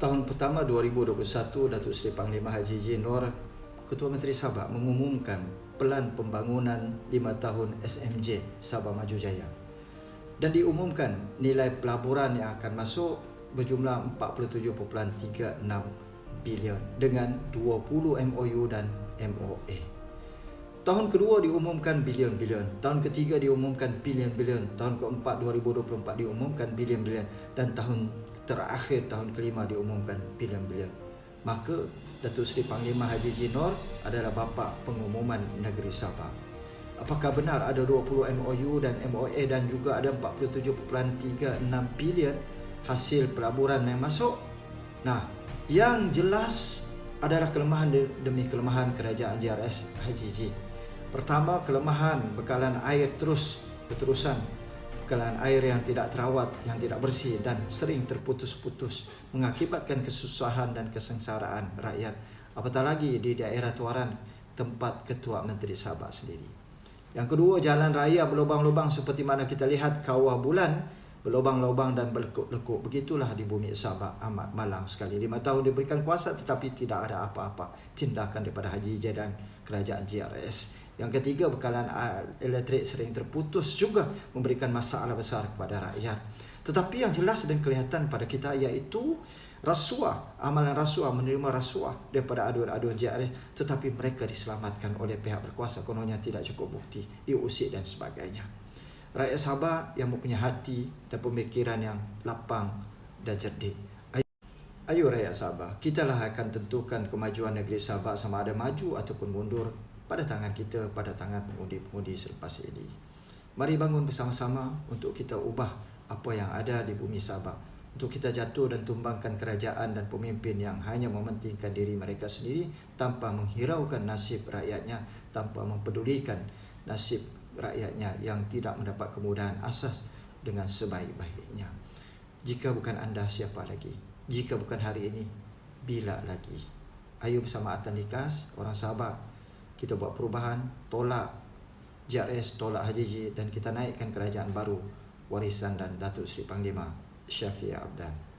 tahun pertama 2021 Datuk Seri Panglima Haji Nur Ketua Menteri Sabah mengumumkan pelan pembangunan 5 tahun SMJ Sabah Maju Jaya dan diumumkan nilai pelaburan yang akan masuk berjumlah 47.36 bilion dengan 20 MOU dan MOA. Tahun kedua diumumkan bilion-bilion, tahun ketiga diumumkan bilion-bilion, tahun keempat 2024 diumumkan bilion-bilion dan tahun terakhir tahun kelima diumumkan bilion-bilion. Maka Datuk Seri Panglima Haji Jinor adalah bapa pengumuman negeri Sabah. Apakah benar ada 20 MOU dan MOA dan juga ada 47.36 bilion hasil pelaburan yang masuk? Nah, yang jelas adalah kelemahan demi kelemahan kerajaan JRS Haji Ji. Pertama, kelemahan bekalan air terus berterusan. Bekalan air yang tidak terawat, yang tidak bersih dan sering terputus-putus mengakibatkan kesusahan dan kesengsaraan rakyat. Apatah lagi di daerah Tuaran, tempat Ketua Menteri Sabah sendiri. Yang kedua, jalan raya berlubang-lubang seperti mana kita lihat kawah bulan berlubang-lubang dan berlekuk-lekuk. Begitulah di bumi Sabah amat malang sekali. Lima tahun diberikan kuasa tetapi tidak ada apa-apa tindakan daripada Haji Ijah dan kerajaan GRS. Yang ketiga, bekalan elektrik sering terputus juga memberikan masalah besar kepada rakyat. Tetapi yang jelas dan kelihatan pada kita iaitu rasuah, amalan rasuah, menerima rasuah daripada aduan-aduan JRS tetapi mereka diselamatkan oleh pihak berkuasa kononnya tidak cukup bukti, diusik dan sebagainya. Rakyat Sabah yang mempunyai hati dan pemikiran yang lapang dan cerdik. Ayo rakyat Sabah, kita lah akan tentukan kemajuan negeri Sabah sama ada maju ataupun mundur pada tangan kita, pada tangan pengundi-pengundi selepas ini. Mari bangun bersama-sama untuk kita ubah apa yang ada di bumi Sabah. Untuk kita jatuh dan tumbangkan kerajaan dan pemimpin yang hanya mementingkan diri mereka sendiri tanpa menghiraukan nasib rakyatnya, tanpa mempedulikan nasib rakyatnya yang tidak mendapat kemudahan asas dengan sebaik-baiknya. Jika bukan anda, siapa lagi? Jika bukan hari ini, bila lagi? Ayo bersama Atan Likas, orang Sabah, kita buat perubahan tolak JRS tolak Haji dan kita naikkan kerajaan baru warisan dan Datuk Seri Panglima Syafiq Abdan